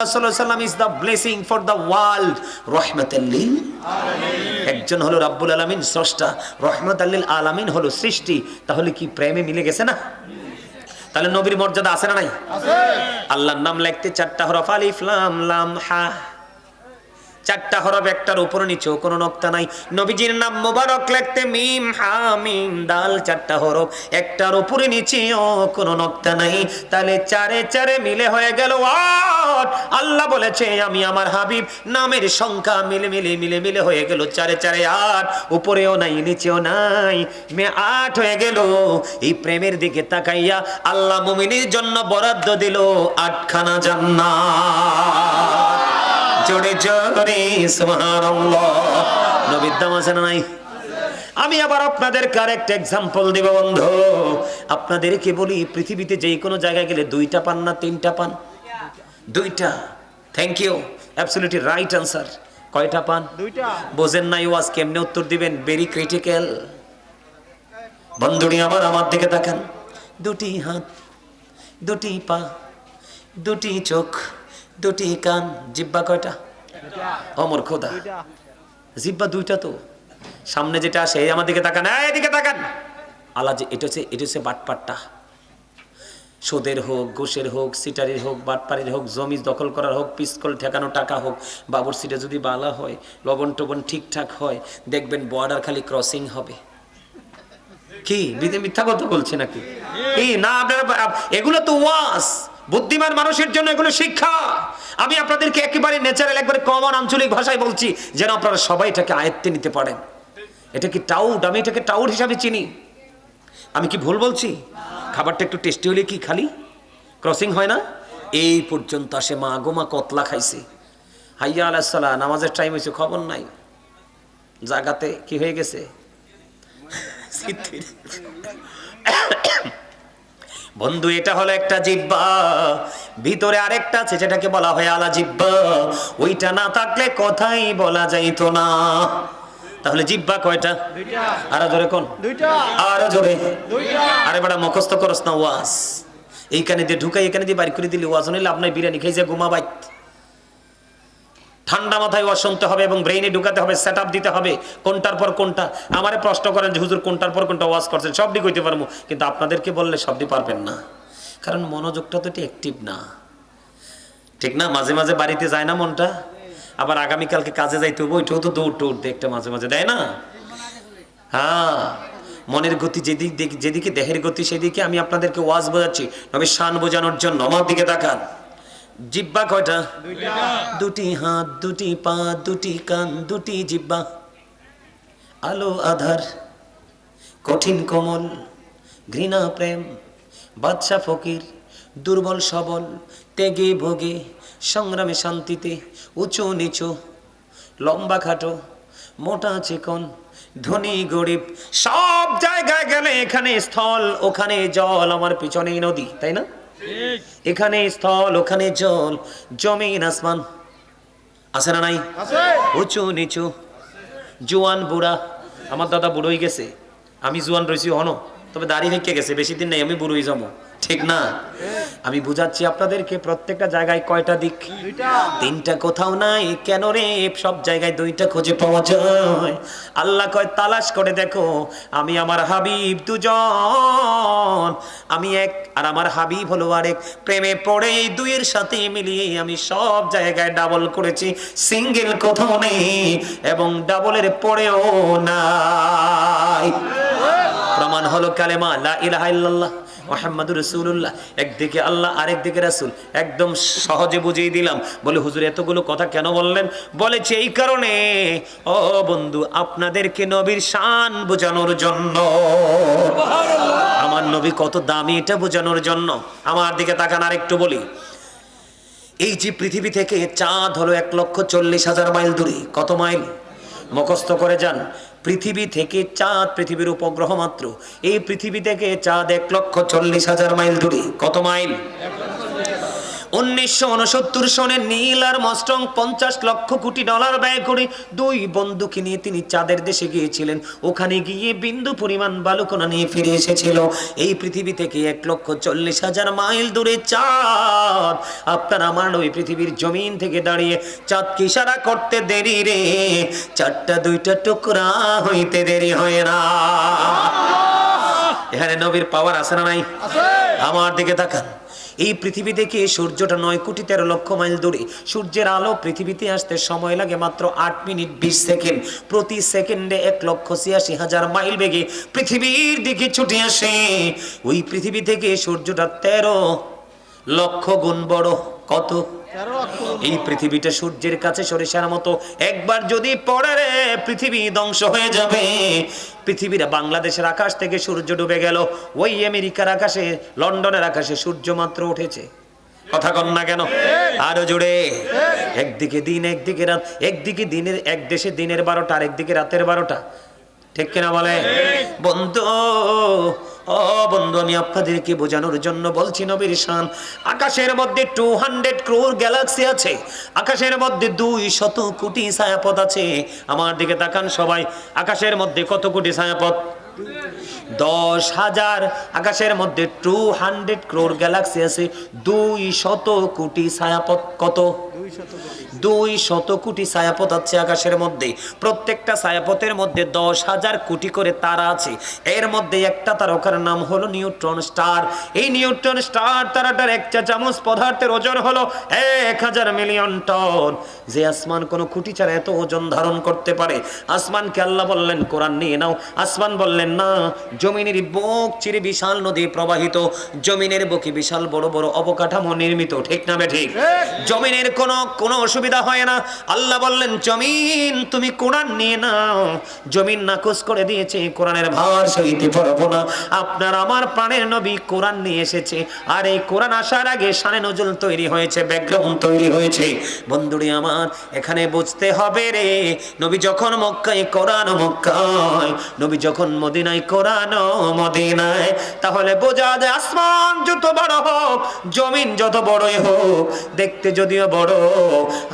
সাল্লাম is the blessing for the world রহমতাল্লিল একজন হলো রাব্বুল আলামিন স্রষ্টা। রহমত আল্লিল আলামিন হলো সৃষ্টি। তাহলে কি প্রেমে মিলে গেছে না? তাহলে নবীর মর্যাদা আছে না নাই? আল্লাহর নাম লিখতে চারটা হরফ আলিফ লাম লাম হা। চারটা হরফ একটার উপর নিচেও কোনো নক্তা নাই। নবীজির নাম মোবারক লিখতে মিম, হা, মিম, দাল চারটা হরফ একটার উপরে নিচেও কোনো নক্তা নাই। তাহলে চারে চারে মিলে হয়ে গেল আট আল্লাহ বলেছে, আমি আমার হাবিব, নামের সংখ্যা মিলে মিলে মিলে মিলে হয়ে গেল চারে চারে আট। উপরেও নাই, নিচেও নাই। মে আট হয়ে গেল। এই প্রেমের দিকে তাকাইয়া আল্লাহ মুমিনের জন্য বরাদ্দ দিল আটখানা জান্নাত। জোরে জোরে সুবহানাল্লাহ। নবীর দাম আছে না নাই? আমি আবার আপনাদের কারেক্ট এক্সাম্পল দিব বন্ধু। আপনাদেরকে বলি পৃথিবীতে যে কোনো জায়গায় গেলে দুইটা পান না তিনটা পান? দুইটা। Thank you absolutely right answer কয়টা পান? দুইটা। বোঝেন নাই ওয়াজ কেমনে উত্তর দিবেন? ভেরি ক্রিটিক্যাল বন্ধুরি আমার আমার দিকে তাকান। দুটি হাত দুটি পা দুটি চোখ দুটি কান জিব্বা কয়টা? অমর খোদা। জিব্বা দুইটা তো। সামনে যেটা আসে এই আমার দিকে তাকান। এদিকে তাকান। আলা যে এটা হচ্ছে এটা হচ্ছে বাটপাট্টা। সোদের হোক ঘুষের হোক সিটারির হোক বাটপাড়ির হোক জমি দখল করার হোক পিসকল ঠেকানো টাকা হোক বাবুর সিটে যদি বালা হয় লবণ টবণ ঠিকঠাক হয় দেখবেন বর্ডার খালি ক্রসিং হবে। কি? মিথ্যা কথা বলছে নাকি? কি? না আপনারা এগুলো তো ওয়াস বুদ্ধিমান মানুষের জন্য এগুলো শিক্ষা। আমি আপনাদেরকে একেবারে ন্যাচারাল একবারে কমন আঞ্চলিক ভাষায় বলছি, যেন আপনারা সবাই এটাকে আয়ত্তে নিতে পারেন। এটা কি টাউট আমি এটাকে টাউট হিসাবে চিনি। আমি কি ভুল বলছি? খাবারটা একটু টেস্টি হলে কি খালি? ক্রসিং হয় না? এই পর্যন্ত আসে মা গোমা কতলা খাইছে। হাইয়া আলাহ নামাজের টাইম হয়েছে খবর নাই। জাগাতে কি হয়ে গেছে? বন্ধু এটা হলো একটা জিব্বা ভিতরে আরেকটা আছে যেটাকে বলা হয় আলা জিব্বা ওইটা না থাকলে কথাই বলা যাইতো না। তাহলে জিব্বা কয়টা? আর জোরে কোন? আরও জোরে। আরে বেড়া মুখস্থ করস না ওয়াজ। এইখানে দিয়ে ঢুকাই এখানে দিয়ে বাড়ি করে দিলি ওয়াজ নিলে আপনার বিরিয়ানি খাইছে ঘুমা বাইত ঠান্ডা মাথায় ওয়াজ শুনতে হবে এবং ব্রেইনে ঢুকাতে হবে সেট দিতে হবে। কোনটার পর কোনটা? আমারে প্রশ্ন করেন যে, হুজুর, কোনটার পর কোনটা ওয়াজ করছেন? সবটি কইতে পারব। কিন্তু আপনাদেরকে বললে সবটি পারবেন না। কারণ মনোযোগটা তো অ্যাক্টিভ না। ঠিক না? মাঝে মাঝে বাড়িতে যায় না মনটা? আবার আগামীকালকে কাজে যাইতে হবে ওইটাও তো দৌড় টৌড় দেখতে মাঝে মাঝে দেয় না? হ্যাঁ। মনের গতি যেদিক যেদিকে দেহের গতি সেদিকে আমি আপনাদেরকে ওয়াজ বোঝাচ্ছি। তবে শান বোঝানোর জন্য আমার দিকে তাকান। জিব্বা কয়টা? দুটি হাত দুটি পা দুটি কান দুটি জিব্বা। আলো আধার কঠিন কোমল ঘৃণা প্রেম বাদশা ফকির দুর্বল সবল তেগে ভোগে সংগ্রামে শান্তিতে উঁচু নিচু লম্বা খাটো মোটা চিকন ধনী গরিব সব জায়গায় গেলে এখানে স্থল ওখানে জল আমার পিছনেই নদী তাই না? এখানে স্থল ওখানে জল জমিন আসমান। আছে না নাই? উঁচু নিচু। জুয়ান বুড়া। আমার দাদা বুড়োই গেছে। আমি জুয়ান রয়েছি হনো? তবে দাড়ি হেঁকে গেছে বেশি দিন নেই আমি বুড়োই যাব। ঠিক না? আমি বুঝাচ্ছি আপনাদেরকে প্রত্যেকটা জায়গায় কয়টা দিক? তিনটা কোথাও নাই কেন রে? সব জায়গায় দুইটা খুঁজে পাওয়া যায়। আল্লাহ কয় তালাশ করে দেখো আমি আমার হাবিব দুজন। আমি এক আর আমার হাবিব হলো আরেক। প্রেমে পড়ে এই দুইয়ের সাথে মিলিয়ে আমি সব জায়গায় ডাবল করেছি। সিঙ্গেল কোথাও নেই এবং ডাবলের পরেও নাই। প্রমাণ হলো কালেমা লা ইলাহা ইল্লাল্লাহ। মোহাম্মদুর রসুল্লাহ একদিকে আল্লাহ আরেকদিকে রাসূল। একদম সহজে বুঝিয়ে দিলাম। বলে হুজুর এতগুলো কথা কেন বললেন? বলেছে এই কারণে ও বন্ধু আপনাদেরকে নবীর শান বোঝানোর জন্য। আমার নবী কত দামি এটা বোঝানোর জন্য। আমার দিকে তাকান আরেকটু বলি। এই যে পৃথিবী থেকে চাঁদ হলো এক লক্ষ চল্লিশ হাজার মাইল দূরে। কত মাইল? মুখস্থ করে যান। পৃথিবী থেকে চাঁদ পৃথিবীর উপগ্রহ মাত্র। এই পৃথিবী থেকে চাঁদ এক লক্ষ চল্লিশ হাজার মাইল দূরে। কত মাইল? উনিশশো উনসত্তর সনে নীল আর মস্টং পঞ্চাশ লক্ষ কোটি ডলার ব্যয় করে দুই বন্ধুকে নিয়ে তিনি চাঁদের দেশে গিয়েছিলেন। ওখানে গিয়ে বিন্দু পরিমাণ বালুকণা নিয়ে ফিরে এসেছিল। এই পৃথিবী থেকে এক লক্ষ চল্লিশ হাজার মাইল দূরে চাঁদ। আপনার আমার ওই পৃথিবীর জমিন থেকে দাঁড়িয়ে চাঁদকে ইশারা করতে দেরি রে? চারটা দুইটা টুকরা হইতে দেরি হয় না। এখানে নবীর পাওয়ার আছে না নাই? আমার দিকে তাকান। এই পৃথিবী থেকে সূর্যটা নয় কোটি তেরো লক্ষ মাইল দূরে। সূর্যের আলো পৃথিবীতে আসতে সময় লাগে মাত্র আট মিনিট বিশ সেকেন্ড। প্রতি সেকেন্ডে এক লক্ষ ছিয়াশি হাজার মাইল বেগে পৃথিবীর দিকে ছুটে আসে। ওই পৃথিবী থেকে সূর্যটা তেরো লক্ষ গুণ বড়। কত এই পৃথিবীটা সূর্যের কাছে সরিষার মতো। একবার যদি পড়ে রে, পৃথিবী ধ্বংস হয়ে যাবে। পৃথিবীর বাংলাদেশের আকাশ থেকে সূর্য ডুবে গেল। ওই আমেরিকার আকাশে, লন্ডনের আকাশে সূর্য মাত্র উঠেছে। কথা কন না কেন? আরও জুড়ে একদিকে দিন, একদিকে রাত। একদিকে দিনের, এক দেশে দিনের বারোটা আর একদিকে রাতের বারোটা। ঠিক কিনা বলে? বন্ধু ও বন্ধু আমি আপনাদেরকে বোঝানোর জন্য বলছি নবীর শান। আকাশের মধ্যে টু হান্ড্রেড ক্রোর গ্যালাক্সি আছে। আকাশের মধ্যে দুই শত কোটি ছায়াপথ আছে। আমার দিকে তাকান সবাই। আকাশের মধ্যে কত কোটি ছায়াপথ? দশ হাজার। আকাশের মধ্যে টু হান্ড্রেড ক্রোর গ্যালাক্সি আছে। দুই শত কোটি ছায়াপথ কত? দুই শত কোটি। ছায়াপথ আছে আকাশের মধ্যে। প্রত্যেকটা ছায়াপথের মধ্যে দশ হাজার কোটি করে তারা আছে। এর মধ্যে একটা তারকার নাম হলো নিউট্রন স্টার। এই নিউট্রন স্টার তারাটার এক চা চামচ পদার্থের ওজন হলো এক হাজার মিলিয়ন টন। যে আসমান কোনো খুঁটি ছাড়া এত ওজন ধারণ করতে পারে? আসমানকে আল্লাহ বললেন কোরআন নিয়ে নাও। আসমান বললেন না জমিনের বুক চিরে বিশাল নদী প্রবাহিত। জমিনের বুকে বিশাল বড় বড় অবকাঠামো নির্মিত। ঠিক না বে ঠিক। জমিনের কোনো কোনো অসুবিধা হয় না। আল্লাহ বললেন, জমিন তুমি কোরআন নিয়ে নাও। জমিন নাকচ করে দিয়েছে, কোরআনের ভার সহিতে পারব না। আপনার আমার প্রাণের নবী কোরআন নিয়ে এসেছে। আর এই কোরআন আসার আগে সানে নজল তৈরি হয়েছে, ব্যাকগ্রাউন্ড তৈরি হয়েছে। বন্ধুরি আমার, এখানে বুঝতে হবে রে, নবী যখন মক্কায়, কোরআন মক্কায়, নবী যখন মদিনায়, কোরআন মদিনায়, তাহলে বোঝা যায় আসমান যত বড় হোক, জমিন যত বড়ই হোক, দেখতে যদিও বড়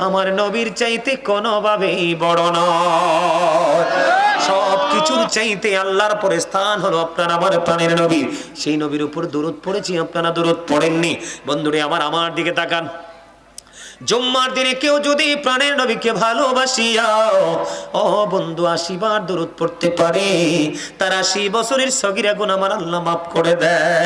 আমার নবীর চাইতে কোনোভাবেই বড় নয়। সব কিছুর চাইতে আল্লাহর পরে স্থান হলো আপনার আমার প্রাণের নবীর সেই নবীর উপর দূরত পড়েছি, আপনারা দূরত পড়েননি। বন্ধুরে, আমার আমার দিকে তাকান। জুম্মার দিনে কেউ যদি প্রাণের নবীকে ভালোবাসিয়া, ও বন্ধু আশিবার দূরত পড়তে পারে। তার আশি বছরের সগিরা গুণ আমার আল্লাহ মাফ করে দেয়।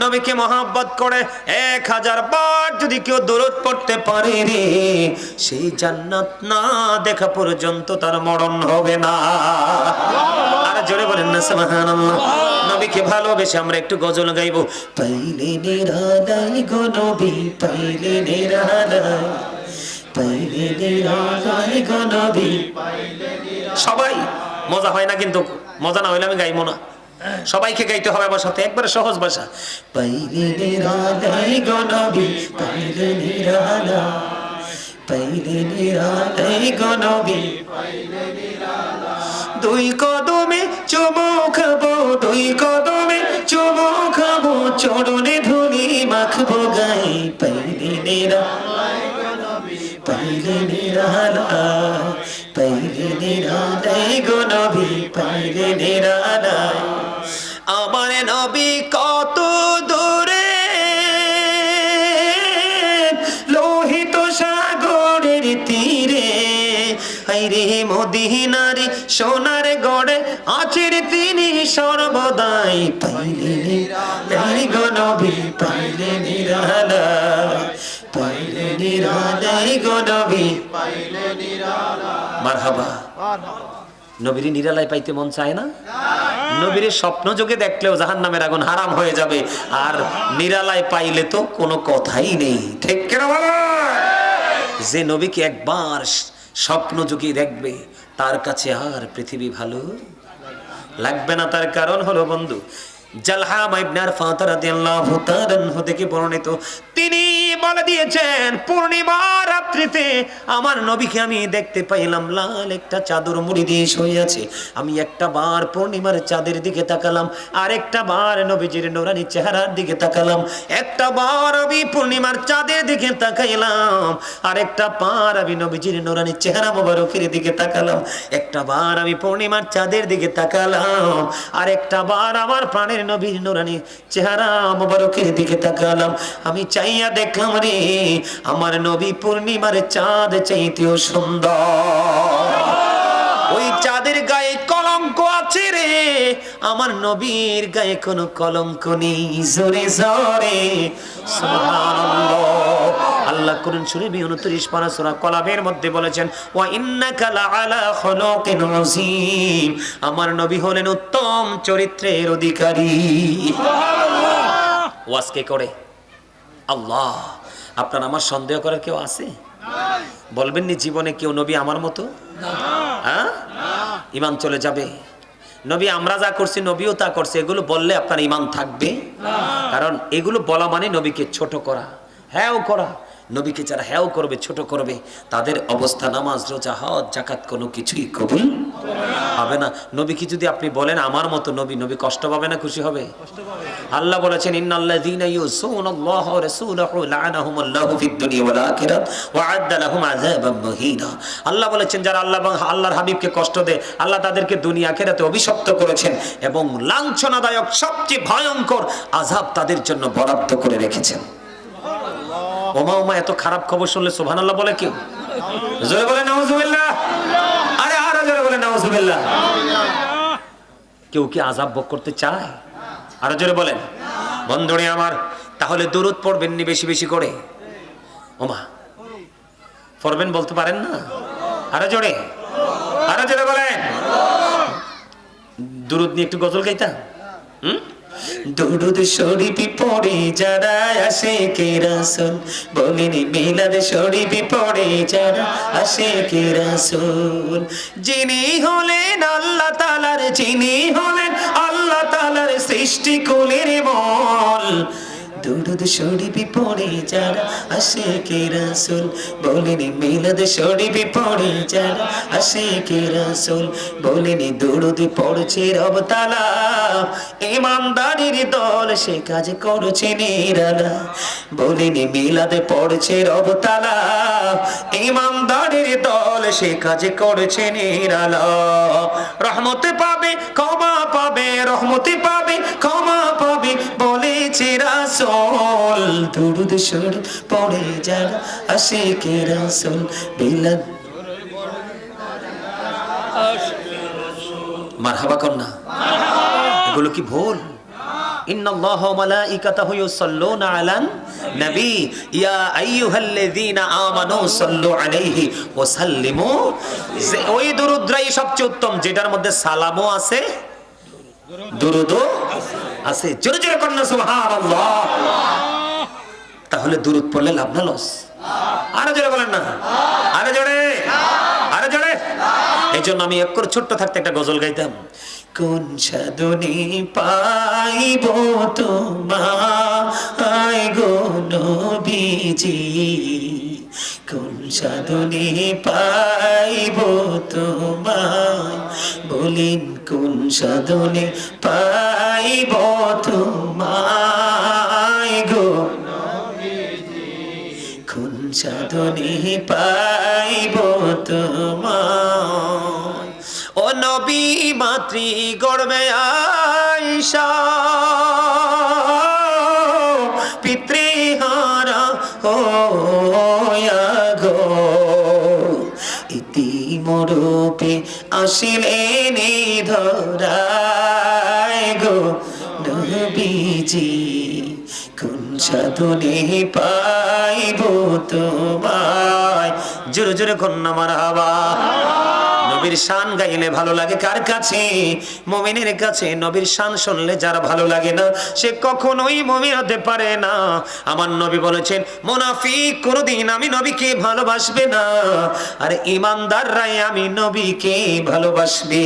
নবীকে মহাব্বত করে এক হাজার বার যদি কেউ দরুদ পড়তে পারে রে সেই জান্নাত না দেখা পর্যন্ত তার মরণ হবে না। আর জোরে বলেন না, সুবহানাল্লাহ। নবীকে ভালোবেসে আমরা একটু গজল গাইবো। পাইলে নিরালাই গো পাইলে নিরালাই। পাইলে নিরালাই গো নবী। সবাই মজা হয় না কিন্তু? মজা না হইলে আমি গাইবো না। সবাইকে গাইতে হবে সাথে, একবারে সহজ ভাষা। পাইলে নিরালাই গো নবী পাইলে নিরালাই পাইলে নিরালাই গো নবী দুই কদমে চুমু খাব, দুই কদমে চুমু খাব, চরণে ধুলি মাখবো গাই। পাইলে নিরা পাইলে নিরালা। পাইলে নিরালাই গো নবী পাইলে নিরালাই আমার কত দূরে? লোহিত সাগরের তীরে। হাইরে মদিনারি সোনার গড়ে আছের তিনি সর্বদাই। পাইলে নিরালাই গো নবী, পাইলে নিরালাই। পাইলে নিরালাই গো নবী মারহাবা। নবীর নিরালায় পাইতে মন চায় না? নবীর স্বপ্ন যোগে দেখলেও জাহান নামের আগুন হারাম হয়ে যাবে। আর নিরালায় পাইলে তো কোনো কথাই নেই। ঠিক কেন? যে নবীকে একবার স্বপ্ন যোগে দেখবে, তার কাছে আর পৃথিবী ভালো লাগবে না। তার কারণ হলো বন্ধু একটা বার পূর্ণিমার চাঁদের দিকে তাকালাম আর একটা বার নবীজির নোরানি চেহারার দিকে তাকালাম। একটা বার আমি পূর্ণিমার চাঁদের দিকে তাকাইলাম আর একটা বার আমি নবীজির নোরানি চেহারা মোবারকের দিকে তাকালাম। একটা বার আমি পূর্ণিমার চাঁদের দিকে তাকালাম আর একটা বার আমার প্রাণের নবীর চেহারা মোবারকের দিকে তাকালাম। আমি চাইয়া দেখলাম রে, আমার নবী পূর্ণিমার চাঁদ চাইতেও সুন্দর। ওই চাঁদের গায়ে কলঙ্ক আছে রে, আমার নবীর গায়ে কোনো কলঙ্ক নেই। জোরে জোরে আল্লাহ করুন শুনে বি উনত্রিশ পারা সুরা কলাবের মধ্যে বলেছেন ওয়া ইন্নাকা লাআলা খুলুকিন আযীম। আমার নবী হলেন উত্তম চরিত্রের অধিকারী। ওয়াজ কে করে? আল্লাহ আপনার আমার সন্দেহ করার কেউ আছে? বলবেন নি জীবনে কেউ নবী আমার মতো? হ্যাঁ? ইমান চলে যাবে। নবী আমরা যা করছি নবীও তা করছে এগুলো বললে আপনার ইমান থাকবে। কারণ এগুলো বলা মানে নবীকে ছোট করা। হ্যাঁও করা। নবীকে যারা হ্যাঁও করবে, ছোট করবে, তাদের অবস্থা, নামাজ, রোজা, হজ জাকাত কোনো কিছুই কবুল হবে না। নবীকে যদি আপনি বলেন, আমার মতো নবী নবী কষ্ট পাবে না, খুশি হবে? আল্লাহ বলেছেন, ইন্নাল্লাযীনা ইউসুনাল্লাহ ওয়া রাসূলাহু লা'নাহুমুল্লাহু ফিদ দুনিয়া ওয়াল আখিরাত ওয়া আ'আদ্দা লাহুম আযাবাম মুহিনা। আল্লাহ বলেছেন, যারা আল্লাহ এবং আল্লাহর হাবিবকে কষ্ট দেয়, আল্লাহ তাদেরকে দুনিয়া আখিরাতে অভিশপ্ত করেছেন এবং লাঞ্ছনাদায়ক, সবচেয়ে ভয়ঙ্কর আযাব তাদের জন্য বরাদ্দ করে রেখেছেন। ওমা ওমা, এত খারাপ খবর শুনলে সুবহানাল্লাহ বলে কেউ? জোরে বলে নাউজুবিল্লাহ। আরে আরও জোরে বলে নাউজুবিল্লাহ। কেউ কি আজাব ভোগ করতে চায়? আরও জোরে বলেন। বন্ধুরে আমার, তাহলে দূরত পড়বেন নি বেশি বেশি করে? ওমা, পড়বেন বলতে পারেন না? আরও জোরে। আরও জোরে বলেন। দূরত নিয়ে একটু গজল গাইতাম? হুম? দুরুদ শরীফি পড়ে যারা আসে কে রাসুল? বলিনি, মিলাদ শরীফি পড়ে যারা আসে কে রাসুল? যিনি হলেন আল্লাহ তালার যিনি হলেন আল্লাহ তালার সৃষ্টি কুলের মল দুরুদ শরীফি পড়ে যারা আসে কে রাসুল শরীফি পড়ে যারা আসে কে রাসুল দুরুদ পড়ছে রব তালা। ইমানদারির দল সে কাজ করছে নিরালা, বলিনি মিলাদে পড়ছে রব তালা। ইমানদারির দল সে কাজ করছে নিরালা। রহমতে পাবে, ক্ষমা পাবে, রহমতে পাবে, ক্ষমা পাবে। রাসূল দুরুদ সুর পড়ে যারা আসে কে রাসূল বিলাল মারহাবা কন্যা, এগুলো কি ভুল? ওই দুরুদরাই সবচেয়ে উত্তম, যেটার মধ্যে সালামও আছে, দুরুদও আছে। জোরে জোরে কন্যা সুবহানাল্লাহ। তাহলে দুরুদ পড়লে লাভ না লস? আরও জোরে বলেন না। আরও জোরে। আরও জোরে। এই জন্য আমি এক করে ছোট্ট থাকতে একটা গজল গাইতাম। কোন সাধনে পাইব তোমায় গো নবীজি? সাধনে পাইব তোমায়। বলিন, কোন সাধনে পাইব তোমায় গো? কোন সাধনে পাইব তোমায়? ও নবী মাতৃ গর্বে আইসা পিতৃহারা ইতিমরূপে আসিলেন ধরায় গো। নবীজি কোন সাধনে পাইব তোমায়? জোরে জোরে কন্যা মারহাবা। নবীর শান গাইলে ভালো লাগে কার কাছে? মমিনের কাছে নবীর শান শুনলে যার ভালো লাগে না সে কখনোই মমিন হতে পারে না। আমার নবী বলেছেন মোনাফিক কোনোদিন আমি নবীকে ভালোবাসবে না আর ইমানদাররাই আমি নবীকে ভালোবাসবে।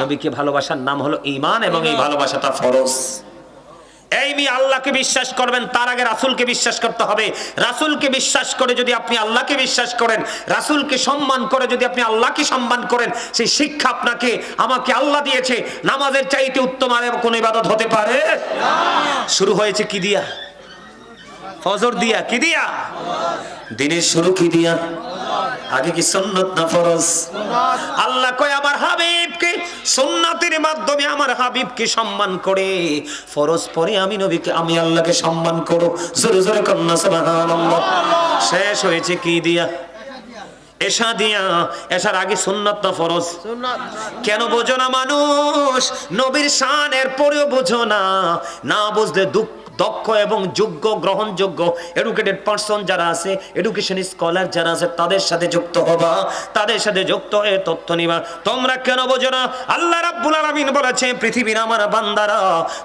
নবীকে ভালোবাসার নাম হলো ইমান এবং এই ভালোবাসাটা ফরজ। এই মি আল্লাহকে বিশ্বাস করবেন, তার আগে রাসুলকে বিশ্বাস করতে হবে। রাসূলকে বিশ্বাস করে যদি আপনি আল্লাহকে বিশ্বাস করেন, রাসূলকে সম্মান করে যদি আপনি আল্লাহকে সম্মান করেন, সেই শিক্ষা আপনাকে, আমাকে আল্লাহ দিয়েছে। নামাজের চাইতে উত্তম আর কোনো ইবাদত হতে পারে? শুরু হয়েছে কি দিয়া? ফজর দিয়া, কি দিয়া? দিনের শুরু কি দিয়া? আগে কি সুন্নত না ফরজ? আল্লাহ কয়, আমার হাবিবকে সুন্নাতের মাধ্যমে আমার হাবিবকে সম্মান করে। ফরজ পরে আমি নবীকে, আমি আল্লাহকে সম্মান করো। জোরে জোরে কন্যা, সুবহানাল্লাহ। শেষ হয়েছে কি দিয়া? এশা দিয়া। এশার আগে সুন্নত না ফরজ? কেন বোঝো না মানুষ? নবীর শানের পরেও বোঝো না। না বুঝলে দুঃখ দক্ষ এবং যোগ্য, গ্রহণযোগ্য এডুকেটেড পার্সন যারা আছে এডুকেশন স্কলার যারা আছে, তাদের সাথে যুক্ত হবা। তাদের সাথে যুক্ত হয়ে তথ্য নিবা। তোমরা কেন বোঝো না? আল্লাহ রাব্বুল আলামিন বলেছে, পৃথিবীর আমার বান্দারা,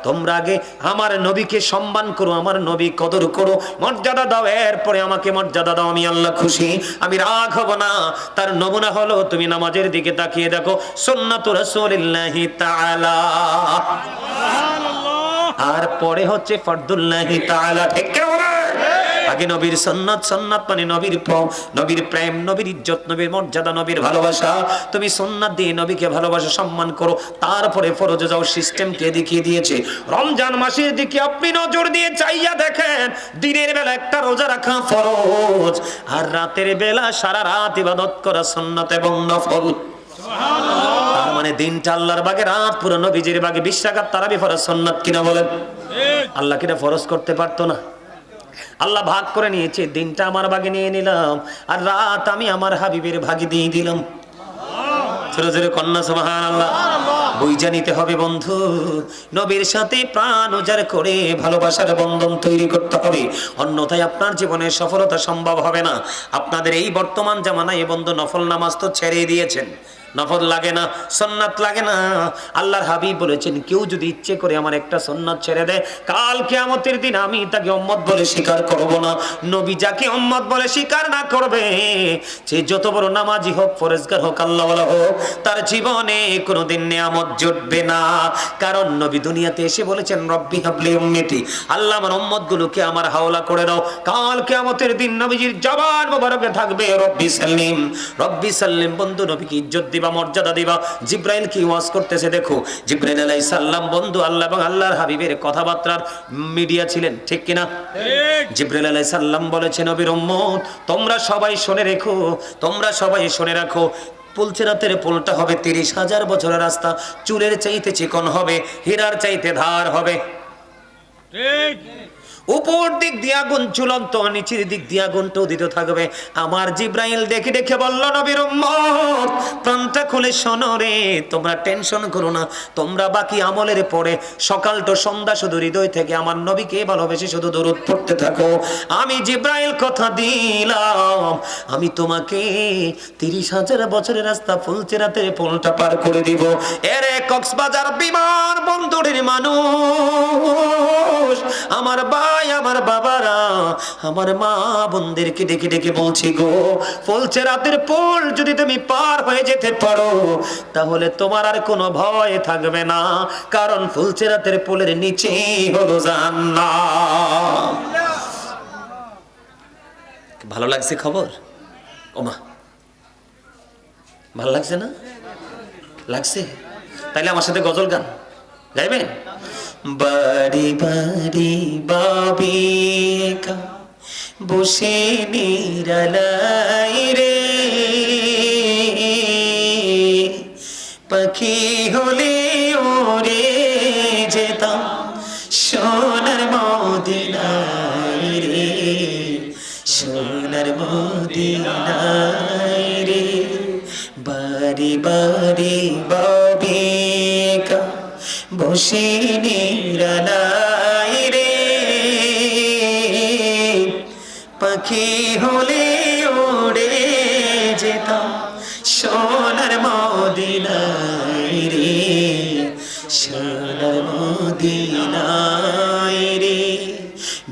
তোমরা আগে আমার নবীকে সম্মান করো, আমার নবী কদর করো। মর্যাদা দাও, এরপরে আমাকে মর্যাদা দাও, আমি আল্লাহ খুশি। আমি রাগ হব না। তার নমুনা হলো, তুমি নামাজের দিকে তাকিয়ে দেখো, সুন্নাতু রাসূলিল্লাহি তাআলা। আর পরে হচ্ছে তাআলা। ঠিক আগে নবীর সন্ন্যত সন্ন্যত মানে নবীর নবীর প্রেম, নবীর ইজ্জত, নবীর মর্যাদা, নবীর ভালোবাসা। তুমি সন্ন্যত দিয়ে নবীকে ভালোবাসা, সম্মান করো। তারপরে ফরজে যাও, সিস্টেমকে দেখিয়ে দিয়েছে। রমজান মাসের দিকে আপনি নজর দিয়ে চাইয়া দেখেন, দিনের বেলা একটা রোজা রাখা ফরজ। আর রাতের বেলা সারা রাত ইবাদত করা সন্ন্যত এবং নফল। মানে দিনটা আল্লাহর বাগে, রাত পুরো নবীজির বাগে বিশ টাকার তারাবি ফরজ সন্ন্যত কিনা বলেন? আল্লাহ কিনা ফরজ করতে পারতো না? আল্লাহ ভাগ করে নিয়েছে, দিনটা আমার ভাগে নিয়ে নিলাম, আর রাত আমি আমার হাবিবের ভাগে দিয়ে দিলাম। ছোট ছোট কন্যা সুবহান আল্লাহ বইজা নিতে হবে বন্ধু, নবীর সাথে প্রাণ উজাড় করে ভালোবাসার বন্ধন তৈরি করতে হবে। অন্যথায় আপনার জীবনে সফলতা সম্ভব হবে না। আপনাদের এই বর্তমান জামানায় এ বন্ধু নফল নামাজ তো ছেড়ে দিয়েছেন। নফল লাগে না সন্ন্যাত লাগে না। আল্লাহর হাবিব বলেছেন, কেউ যদি ইচ্ছে করে আমার একটা সন্ন্যাত ছেড়ে দেয়, কাল কেয়ামতের দিন আমি তাকে অম্মত বলে স্বীকার করব না। নবী যাকে অম্মত বলে স্বীকার না করবে, সে যত বড় নামাজি হোক, ফরেজগার হোক আল্লাহ হোক, তার জীবনে কোনোদিন নিয়ামত জুটবে না। কারণ নবী দুনিয়াতে এসে বলেছেন, রব্বি হাবলি উম্মতি, আল্লাহ আমার উম্মত গুলোকে আমার হাওলা করে দাও। কাল কেয়ামতের দিন নবীজির জবান মোবারকে থাকবে, রব্বি সাল্লিম। রব্বি সাল্লিম, বন্ধু, নবীকে ইজ্জত দিবা মর্যাদা দিবা। জিব্রাইল কি ওয়াজ করতেছে দেখো। জিব্রাইল আলাইহিস সালাম বন্ধু আল্লাহ এবং আল্লাহর হাবিবের কথাবার্তার মিডিয়া ছিলেন ঠিক কিনা? জিব্রাইল আলাইহিস সালাম বলেছে নবীর উম্মত তোমরা সবাই শুনে রেখো তোমরা সবাই শুনে রাখো। পুলচেরাতের পোলটা হবে তিরিশ হাজার বছরের রাস্তা চুলের চাইতে চিকন হবে হীরার চাইতে ধার হবে। উপর দিক দিয়ে আগুন চুলন্ত নিচের দিক দিয়ে আগুনটা উদিত থাকবে। আমার জিব্রাইল দেখে দেখে বলল, নবীর প্রাণটা খুলে শোনো রে, তোমরা টেনশন করো না, তোমরা বাকি আমলের পরে সকাল তো সন্ধ্যা, শুধু হৃদয় থেকে আমার নবীকে ভালোবেসে শুধু দূরত পড়তে থাকো। আমি জিব্রাইল কথা দিলাম, আমি তোমাকে তিরিশ হাজার বছরের রাস্তা ফুলচেরাতে পোলটা পার করে দিব। এরে কক্সবাজার বিমান বন্দরের মানুষ, আমার ভাই, আমার বাবারা, আমার মা বোনদেরকে ডেকে ডেকে বলছি গো ফলছে রাতের পোল যদি তুমি পার হয়ে যেতে পারো, তাহলে তোমার আর কোনো ভয় থাকবে না, কারণ ফুলছে রাতের পোলের নিচে হলো জান্নাত। ভালো লাগছে খবর? ওমা, ভালো লাগছে না? লাগছে? তাইলে আমার সাথে গজল গান, গাইবেন? বাড়ি বাড়ি বাবিকা বসে নিরালাই রে। বসে নিরালাই রে। পাখি হলে ওড়ে যেতাম সোনার মদিনায় রে, সোনার মদিনায় রে।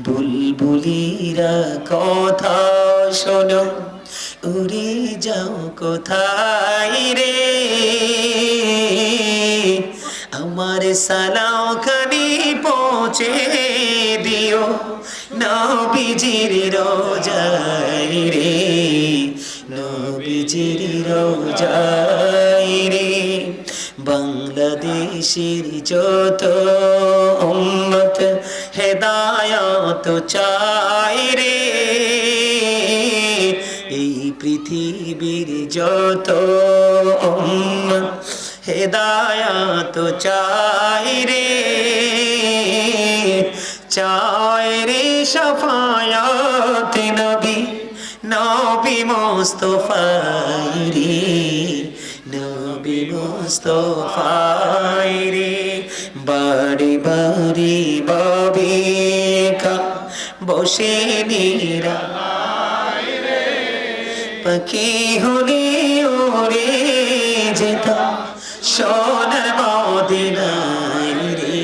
বুলবুলিরা কথা শোনো, উড়ে যাও কোথায় রে? সালাও খানি পৌঁছে দিও। নবীজির রোজাই রে, নবীজির রোজাই রে। বাংলাদেশের যত উম্মত হেদায়ত চাই রে, এই পৃথিবীর যত উম্মত হেদায়ত চাই রে চাই রে সফায়াত নবী নবী মোস্তফাই রে, নবী মোস্তফাই রে, বাড়ি বাড়ি বাবিকা বসে নিরা পাখি হলে ওরে যেতাম সোনার মদিনায় রে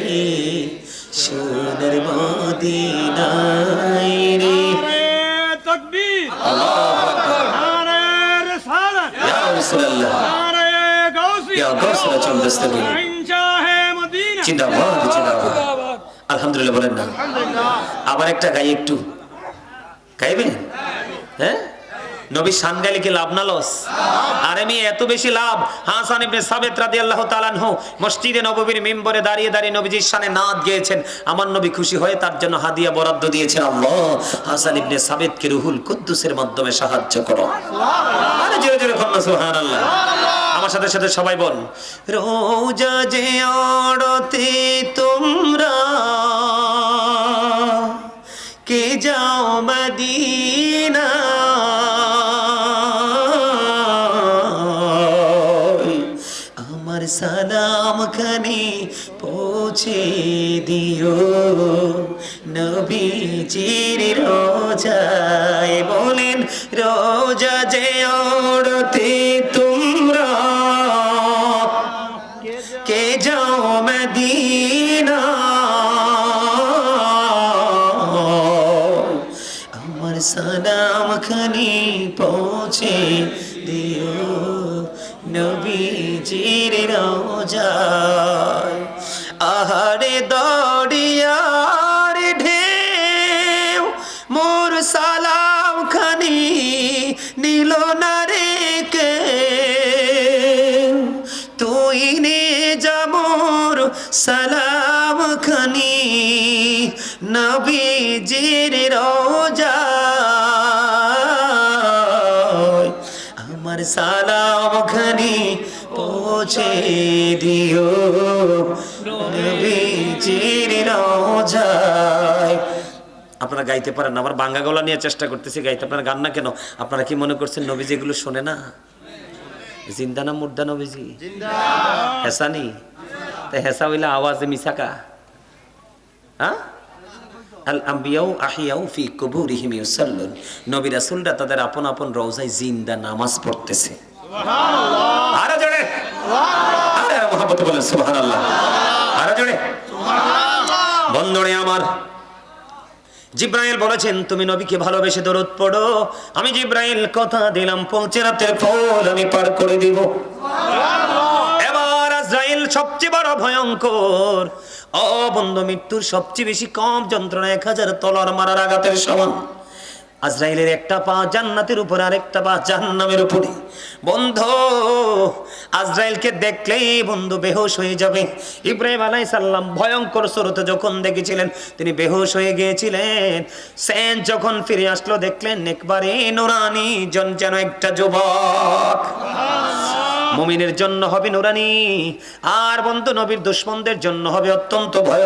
সোনার মদিনায় রে। তকবীর। আল্লাহু আকবার নারায়ে রিসালাত ইয়া রাসূলুল্লাহ নারায়ে গাউসিয়া গাউসিয়া চন্দস্তগী জিন্দাবাদ জিন্দাবাদ। আলহামদুলিল্লাহ বলেন না। আবার একটা গাই একটু। গাইবেন? হ্যাঁ? নবী শান গাইলে কি লাভ না লস? আর আমি এত বেশি লাভ। হাসান ইবনে সাবেত রাদিয়াল্লাহু তাআলা আনহু মসজিদে নববীর মিম্বরে দাঁড়িয়ে দাঁড়িয়ে নবীজির শানে নাত গেয়েছেন। আমার নবী খুশি হয়ে তার জন্য হাদিয়া বরাদ্দ দিয়েছেন। আল্লাহ, হাসান ইবনে সাবেতকে রুহুল কুদ্দুসের মাধ্যমে সাহায্য করো। আরে জোরে জোরে কন্যা সুবহানাল্লাহ। আমার সাথে সাথে সবাই বল। রোজা যে অড়তে তোমরা কে যাও মদিনা আমার সালাম খানি পৌঁছে দিও। নবীজির রোজায় বলেন রোজা যে ওড়তে নবীজির রোজা। আমার সালাম খানি পৌঁছে দিও। নবীজির রোজায়। আপনারা গাইতে পারেন না, আবার বাঙ্গা গলা নিয়ে চেষ্টা করতেছি গাইতে। আপনারা গান না কেন? আপনারা কি মনে করছেন নবীজি এগুলো শোনে না? জিন্দা না মুর্দা নবীজি? হেসানি তা হেসা হইলে আওয়াজে মিসাকা হ্যাঁ? আল আম্বিয়াও আহিয়াও ফি ইউসাল্লুন। নবী রাসূলরা তাদের আপন আপন রওজায় জিন্দা নামাজ পড়তেছে। আরও জোরে। সুবহানাল্লাহ। আরও জোরে। বন্ধুরে আমার জিব্রাইল বলেছেন তুমি নবীকে ভালোবেসে দরদ পড়ো। আমি জিব্রাইল কথা দিলাম পৌঁছে রাতের ফল আমি পার করে দিব। এবার আজরাইল সবচেয়ে বড় ভয়ঙ্কর ও বন্ধু মৃত্যুর সবচেয়ে বেশি কম যন্ত্রণা এক হাজার তলার মারার আঘাতের সমান। আজরাইলের একটা পা জান্নাতের উপর আর একটা পা জাহান্নামের উপরে। বন্ধ, আজরাইলকে দেখলেই বন্ধু বেহোশ হয়ে যাবে। ইব্রাহিম আলাই সাল্লাম ভয়ঙ্কর স্রোতে যখন দেখেছিলেন, তিনি বেহোশ হয়ে গিয়েছিলেন। সেন যখন ফিরে আসলো, দেখলেন একবারে নোরানি জন, যেন একটা যুবক। মুমিনের জন্য হবে নুরানি, আর বন্ধু নবীর দুশ্মনদের জন্য হবে অত্যন্ত ভয়